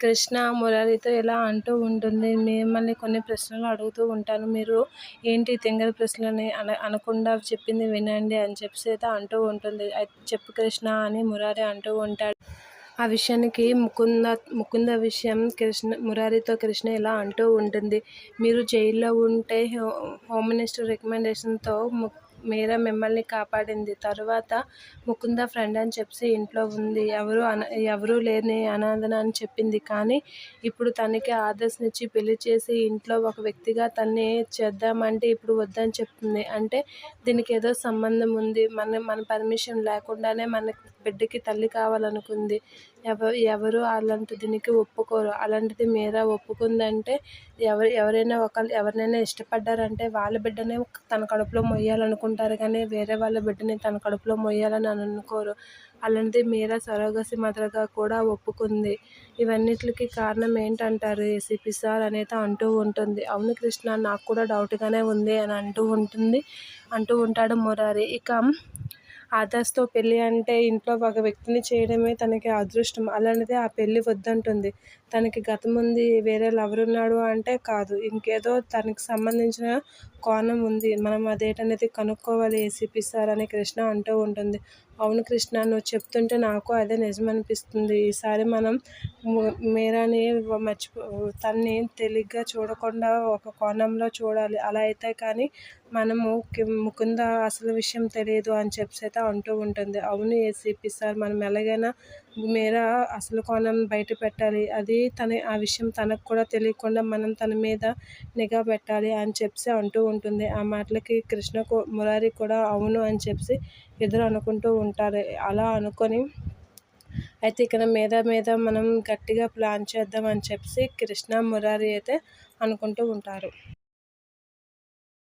కృష్ణ మురారితో ఇలా అంటూ ఉంటుంది. మిమ్మల్ని కొన్ని ప్రశ్నలు అడుగుతూ ఉంటాను. మీరు ఏంటి తింగర ప్రశ్నలని అన అనకుండా చెప్పింది వినండి అని చెప్పి అయితే అంటూ ఉంటుంది. చెప్పు కృష్ణ అని మురారి అంటూ ఉంటాడు. ఆ విషయానికి ముకుంద ముకుంద విషయం కృష్ణ మురారితో కృష్ణ ఇలా అంటూ ఉంటుంది. మీరు జైల్లో ఉంటే హోమ్ మినిస్టర్ రికమెండేషన్తో ము మీరా మిమ్మల్ని కాపాడింది. తర్వాత ముకుంద ఫ్రెండ్ అని చెప్పి ఇంట్లో ఉంది. ఎవరు అన ఎవరూ లేని అనాథన అని చెప్పింది. కానీ ఇప్పుడు తనకి ఆదర్శనిచ్చి పెళ్ళి చేసి ఇంట్లో ఒక వ్యక్తిగా తన్ని చేద్దామంటే ఇప్పుడు వద్దని చెప్తుంది. అంటే దీనికి ఏదో సంబంధం ఉంది. మన మన పర్మిషన్ లేకుండానే మన బిడ్డకి తల్లి కావాలనుకుంది. ఎవ ఎవరు అలాంటి దీనికి ఒప్పుకోరు. అలాంటిది మీరా ఒప్పుకుందంటే ఎవరు ఎవరైనా ఒకళ్ళు ఎవరినైనా ఇష్టపడ్డారంటే వాళ్ళ బిడ్డనే తన కడుపులో మొయ్యాలనుకుంటారు కానీ వేరే వాళ్ళ బిడ్డని తన కడుపులో మొయ్యాలని అనుకోరు. అలాంటిది మీరా సరోగసి మదర్గా కూడా ఒప్పుకుంది. ఇవన్నిటికి కారణం ఏంటంటారు ఏసీపీ సార్ అనేది అంటూ ఉంటుంది. అవును కృష్ణ నాకు కూడా డౌట్గానే ఉంది అని అంటూ ఉంటుంది అంటూ ఉంటాడు మురారి. ఇక ఆదర్శ్తో పెళ్ళి అంటే ఇంట్లో ఒక వ్యక్తిని చేయడమే తనకి అదృష్టం. అలాంటిది ఆ పెళ్ళి వద్దంటుంది. తనకి గతం ఉంది వేరే లవర్ ఉన్నాడు అంటే కాదు. ఇంకేదో తనకి సంబంధించిన కోణం ఉంది. మనం అదేటనేది కనుక్కోవాలి ఏసీపీ సార్ అని కృష్ణ అంటూ ఉంటుంది. అవును కృష్ణ నువ్వు చెప్తుంటే నాకు అదే నిజమనిపిస్తుంది. ఈసారి మనం మీరాని మర్చిపో తన్ని తెలిగ్గా చూడకుండా ఒక కోణంలో చూడాలి. అలా అయితే కానీ మనము ముకుంద అసలు విషయం తెలియదు అని చెప్పి అయితే అంటూ ఉంటుంది. అవును ఏసీపీ సార్ మనం ఎలాగైనా మీరా అసలు కోణం బయట పెట్టాలి. అది తన ఆ విషయం తనకు కూడా తెలియకుండా మనం తన మీద నిఘా పెట్టాలి అని చెప్పి అంటూ ఉంటుంది. ఆ మాటలకి కృష్ణ మురారి కూడా అవును అని చెప్పి ఇద్దరు అనుకుంటూ ఉంటారు. అలా అనుకొని అయితే ఇక్కడ మీద మీద మనం గట్టిగా ప్లాన్ చేద్దాం అని చెప్పి కృష్ణ మురారి అయితే అనుకుంటూ ఉంటారు.